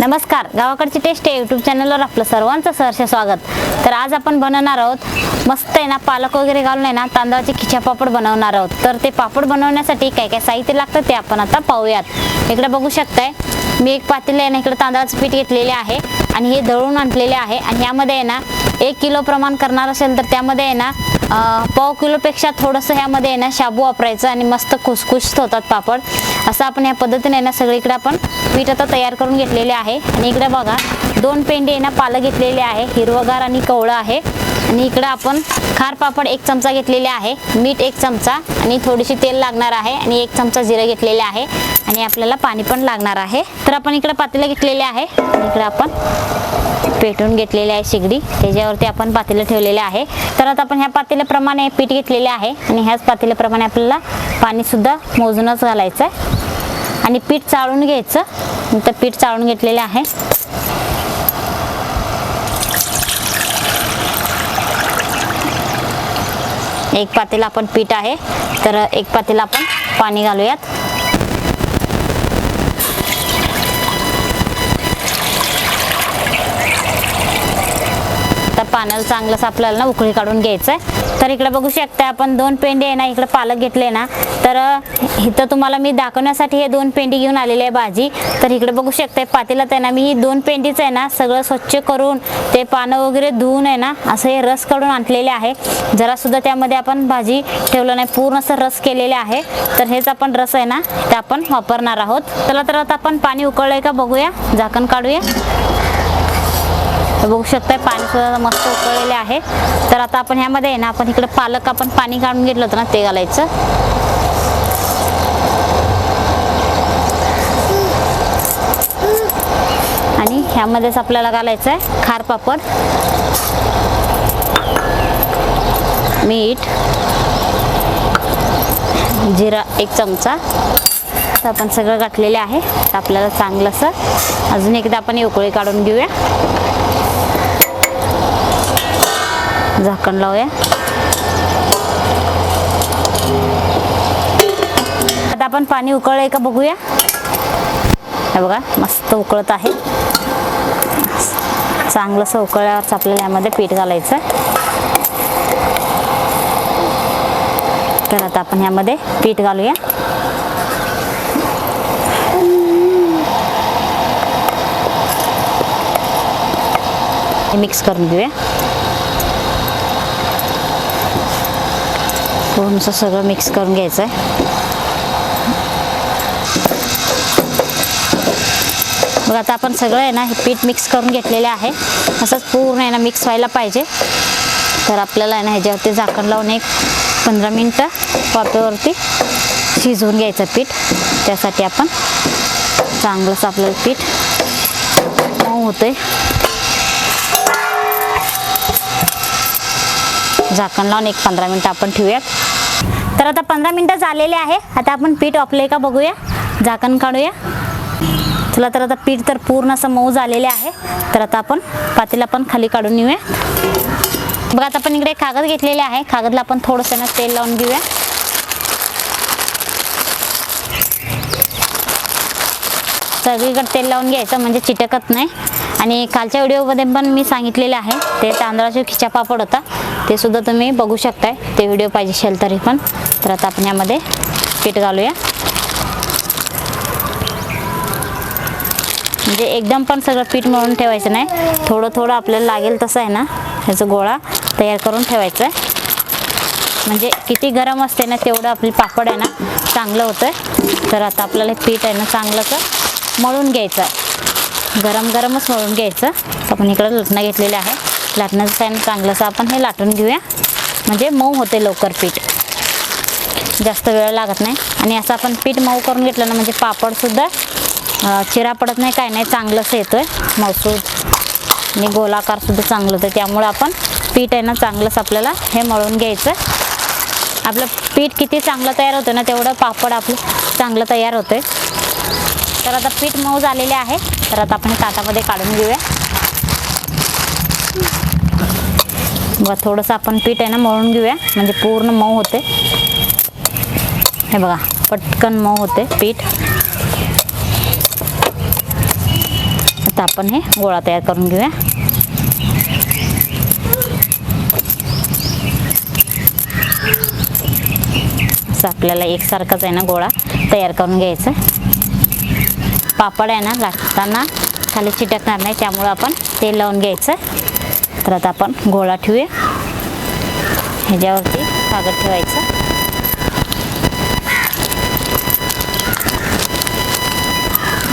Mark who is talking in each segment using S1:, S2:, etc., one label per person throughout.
S1: नमस्कार. गावाकडची टेस्ट आहे. यूट्यूब चॅनलवर आपलं सर्वांचं सहर्ष स्वागत. तर आज आपण बनवणार आहोत मस्त आहे ना पालक वगैरे घालून आहे ना तांदळाचे खिच्या पापड बनवणार आहोत. तर ते पापड बनवण्यासाठी काय काय साहित्य लागतं ते आपण आता पाहूयात. इकडे बघू शकताय मी एक पातेले आहे ना इकडे तांदळाचं पीठ घेतलेले आहे आणि हे दळून आणलेले आहे. आणि यामध्ये आहे ना एक किलो प्रमाण करणार असेल तर त्यामध्ये आहे ना पाव किलोपेक्षा थोडंसं ह्यामध्ये आहे ना शाबू वापरायचं आणि मस्त खुसखुशीत होतात पापड. असं आपण या पद्धतीने आहे ना सगळीकडे आपण पीठ आता तयार करून घेतलेले आहे. आणि इकडे बघा दोन पेंडे आहे ना पालं घेतलेले आहे. हिरवगार आणि कवळं आहे. आणि इकडं आपण खार पापड एक चमचा घेतलेले आहे. मीठ एक चमचा आणि थोडीशी तेल लागणार आहे. आणि एक चमचा जिरं घेतलेले आहे. आणि आपल्याला पाणी पण लागणार आहे. तर आपण इकडं पातेलं घेतलेले आहे. इकडं आपण पेटून घेतलेले आहे शेगडी. त्याच्यावरती आपण पातेलं ठेवलेले आहे. तर आता आपण ह्या पातेल्याप्रमाणे पीठ घेतलेले आहे. आणि ह्याच पातेल्याप्रमाणे आपल्याला पाणीसुद्धा मोजूनच घालायचं आहे. आणि पीठ चाळून घ्यायचं. तर पीठ चाळून घेतलेले आहे. एक पातेला आपण पीठ आहे तर एक पातेला आपण पाणी घालूयात. पाण्याला चांगलंच आपल्याला ना उकळी काढून घ्यायचं आहे तर इकडे बघू शकता आपण दोन पेंडे आहे ना इकडे पालक घेतले ना. तर इथं तुम्हाला मी दाखवण्यासाठी हे दोन पेंडी घेऊन आलेली आहे भाजी. तर इकडे बघू शकता पातेलात आहे ना मी ही दोन पेंडीच आहे ना सगळं स्वच्छ करून ते पानं वगैरे धुवून आहे ना असं हे रस काढून आणलेले आहे. जरासुद्धा त्यामध्ये आपण भाजी ठेवलं नाही पूर्ण असं रस केलेले आहे. तर हेच आपण रस आहे ना ते आपण वापरणार आहोत. चला तर आता आपण पाणी उकळलंय का बघूया झाकण काढूया. बघू शकताय पाणी सुद्धा मस्त उकळलेले आहे. तर आता आपण ह्यामध्ये आहे ना आपण इकडे पालक आपण पाणी काढून घेतलं होतं ना ते घालायचं. आणि ह्यामध्येच आपल्याला घालायचं आहे खार पापड. मीठ. जिरा एक चमचा. तर आपण सगळं घातलेले आहे. तर आपल्याला चांगलंसं अजून एकदा आपण उकळी काढून घेऊया. झाकण लावूया. आता आपण पाणी उकळलंय का बघूया. हे बघा मस्त उकळत आहे. चांगलंसं उकळल्यावरच आपल्याला यामध्ये पीठ घालायचं तर आता आपण यामध्ये पीठ घालूया. मिक्स करून घेऊया. थोडंसं सगळं मिक्स करून घ्यायचं आहे मग आता आपण सगळं आहे ना हे पीठ मिक्स करून घेतलेले आहे. असंच पूर्ण आहे ना मिक्स व्हायला पाहिजे. तर आपल्याला आहे ना ह्याच्यावरती झाकण लावून एक पंधरा मिनटं कॉपीवरती शिजवून घ्यायचं पीठ. त्यासाठी आपण चांगलंच आपल्याला पीठ मऊ होतंय. झाकण लावून एक पंधरा मिनटं आपण ठेवूयात. तर आता पंधरा मिनटं झालेले आहे. आता आपण पीठ वापले का बघूया. झाकण काढूया. चला तर आता पीठ तर पूर्ण असं मऊ झालेले आहे. तर आता आपण पातेला पण खाली काढून घेऊया बघा आता आपण इकडे कागद घेतलेले आहे. कागदला आपण थोडंसं ना तेल लावून घेऊया. सगळीकडे तेल लावून घ्यायचं म्हणजे चिटकत नाही. आणि कालच्या व्हिडिओमध्ये पण मी सांगितलेलं आहे. ते तांदळाचे खिचा पापड होता. ते सुद्धा तुम्ही बघू शकताय. ते व्हिडिओ पाहिजे असेल तरी पण. तर आता आपण यामध्ये पीठ घालूया. म्हणजे एकदम पण सगळं पीठ मळून ठेवायचं नाही. थोडं थोडं आपल्याला लागेल तसं आहे ना. ह्याचं गोळा तयार करून ठेवायचं आहे म्हणजे किती गरम असते ना तेवढं आपली पापड आहे ना चांगलं होतं तर आता आपल्याला पीठ आहे ना चांगलंच मळून घ्यायचं आहे गरम गरमच मळून घ्यायचं. आपण इकडं लाटणं घेतलेलं आहे. लाटण्याचं टाईम चांगलंसं आपण हे लाटून घेऊया. म्हणजे मऊ होते लवकर पीठ. जास्त वेळ लागत नाही. आणि असं आपण पीठ मऊ करून घेतलं ना म्हणजे पापडसुद्धा चिरा पडत नाही काय नाही चांगलंच आहे मसूर आणि गोलाकारसुद्धा चांगलं होतं. त्यामुळं आपण पीठ आहे ना चांगलंच आपल्याला हे मळून घ्यायचं आपलं पीठ किती चांगलं तयार होतं ना तेवढं पापड आपलं चांगलं तयार होतं तर आता पीठ मऊ झालेले आहे. तर आता आपण ताटामध्ये काढून घेऊया. बघा थोडंसं आपण पीठ आहे ना मळून घेऊया. म्हणजे पूर्ण मऊ होते. हे बघा पटकन मऊ होते पीठ. आता आपण हे गोळा तयार करून घेऊया. असं आपल्याला एकसारखंच आहे ना गोळा तयार करून घ्यायचा. पापड आहे ना लाटताना खाली चिटकणार नाही त्यामुळं आपण ते लावून घ्यायचं. तर आता आपण गोळा ठेवूया. ह्याच्यावरती कागद ठेवायचं.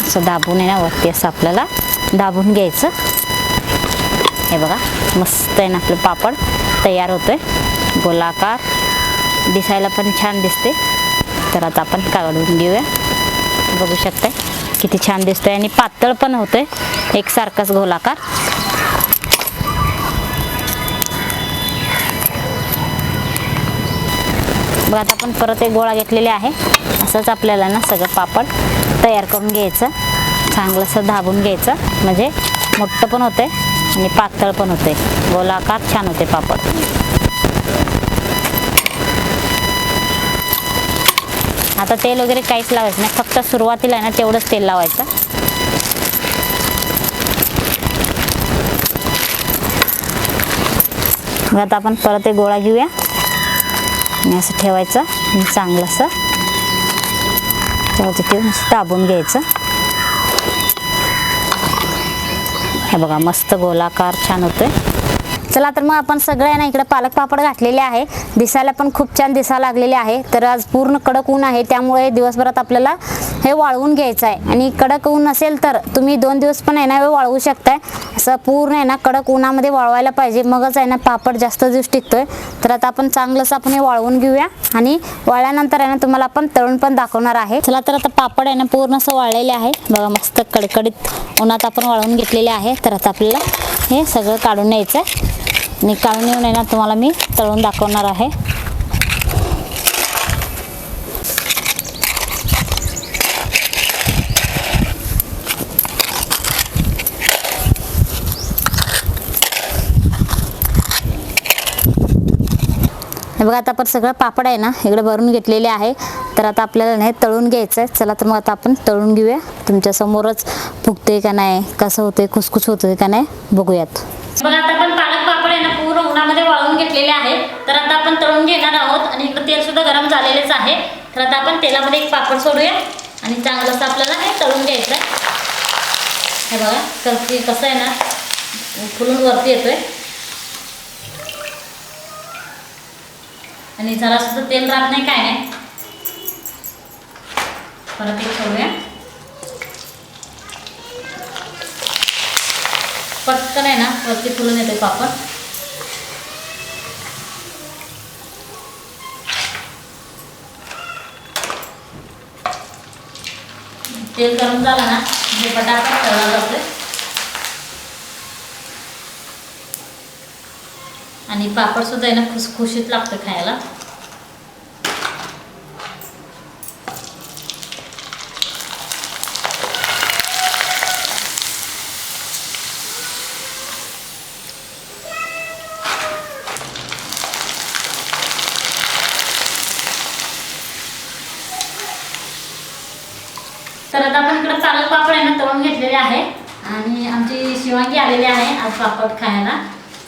S1: असं दाबून आहे ना वरती असं आपल्याला दाबून घ्यायचं. हे बघा मस्त आहे ना आपलं पापड तयार होतोय. गोलाकार दिसायला पण छान दिसते. तर आता आपण काढून घेऊया. बघू शकताय किती छान दिसतोय आणि पातळ पण होतोय. एकसारखाच गोलाकार. बघा आता आपण परत एक गोळा घेतलेला आहे. असंच आपल्याला ना सगळं पापड तयार करून घ्यायचं. चांगलंसं धाबून घ्यायचं. म्हणजे मोठं पण होते आणि पातळ पण होते गोलाकार छान होते पापड. आता तेल वगैरे काहीच लावायचं नाही. फक्त सुरुवातीला आहे ना तेवढंच तेल लावायचं. आता आपण परत एक गोळा घेऊया. आणि असं ठेवायचं आणि चांगलं असं ठेवून दाबून घ्यायचं. हे बघा मस्त गोलाकार छान होतोय. चला तर मग आपण सगळ्यांना ना इकडे पालक पापड घातलेले आहे. दिसायला पण खूप छान दिसायला लागलेले आहे. तर आज पूर्ण कडक ऊन आहे त्यामुळे दिवसभरात आपल्याला हे वाळवून घ्यायचं आहे. आणि कडक ऊन असेल तर तुम्ही दोन दिवस पण आहे ना हे वाळवू शकताय. असं पूर्ण आहे ना कडक उन्हामध्ये वाळवायला पाहिजे. मगच आहे ना पापड जास्त दिवस टिकतोय. तर आता आपण चांगलंसं आपण हे वाळवून घेऊया. आणि वाळल्यानंतर आहे ना तुम्हाला आपण तळून पण दाखवणार आहे. चला तर आता पापड आहे ना पूर्ण असं वाळलेले आहे. बघा मस्त कडकडीत उन्हात आपण वाळवून घेतलेले आहे. तर आता आपल्याला हे सगळं काढून न्यायचं आहे आणि काढून येऊन आहे ना तुम्हाला मी तळून दाखवणार आहे. बघा आता आपण सगळं पापड आहे ना इकडे भरून घेतलेले आहे. तर आता आपल्याला नाही तळून घ्यायचं आहे. चला तर मग आता आपण तळून घेऊया. तुमच्या समोरच फुगते का नाही कसं होते खुसखुस होते का नाही बघूयात बघा आता आपण पालक पापड आहे ना पूर्ण उन्हामध्ये वाळवून घेतलेले आहे तर आता आपण तळून घेणार आहोत आणि इकडे तेल सुद्धा गरम झालेलेच आहे. तर आता आपण तेलामध्ये एक पापड सोडूया. आणि चांगलं आपल्याला हे तळून घ्यायचं आहे हे बघा कसं कसं आहे ना फुलून वरती येतोय. आणि जरा सुद्धा तेल राहत नाही काय नाही. परत एक सोडूया. पटकन आहे ना वरती फुलून येते पापड. तेल गरम झालं ना म्हणजे बटाटा तळला जातोय आणि पापड सुद्धा आहे ना खुसखुशीत लागतं खायला तर आता आपण इकडे पालक लावून घेतलेले आहे. आणि आमची शिवांगी आलेली आहे आज पापड खायला.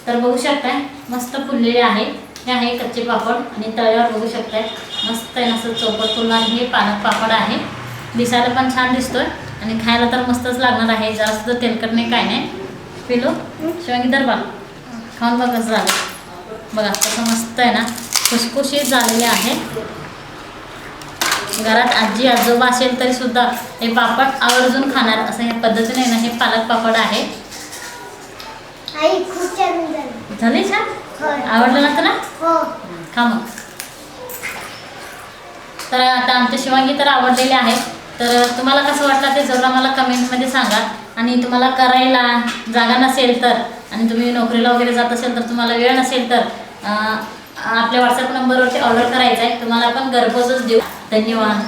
S1: तर बघू शकताय मस्त फुललेले आहे. हे आहे कच्चे पापड आणि तळ्यावर बघू शकताय. मस्त आहे असं चौपट फुलणार हे पालक पापड आहे. दिसायला पण छान दिसतोय. आणि खायला तर मस्तच लागणार आहे. जास्त तेलकट नाही काय नाही. पिलो शिवांगी दरबार. खाऊन बघ कसं झालं. बघा कसं मस्त आहे ना. खुसखुशीत झालेले आहे. घरात आजी आजोबा असेल तरी सुद्धा हे पापड आवर्जून खाणार असं या पद्धतीने ना हे पालक पापड आहे.
S2: झाली.
S1: छान?
S2: होय.
S1: आवडलं ना? तुला
S2: हो.
S1: खा मग. तर आता आमच्या शिवांगी तर आवडलेले आहे तर तुम्हाला कसं वाटलं ते जरूर आम्हाला कमेंटमध्ये सांगा. आणि तुम्हाला करायला जागा नसेल तर आणि तुम्ही नोकरीला वगैरे जात असेल तर तुम्हाला वेळ नसेल तर आपल्या व्हॉट्सअप नंबरवरती ऑर्डर करायचं आहे तुम्हाला आपण घरपोचच देऊ. धन्यवाद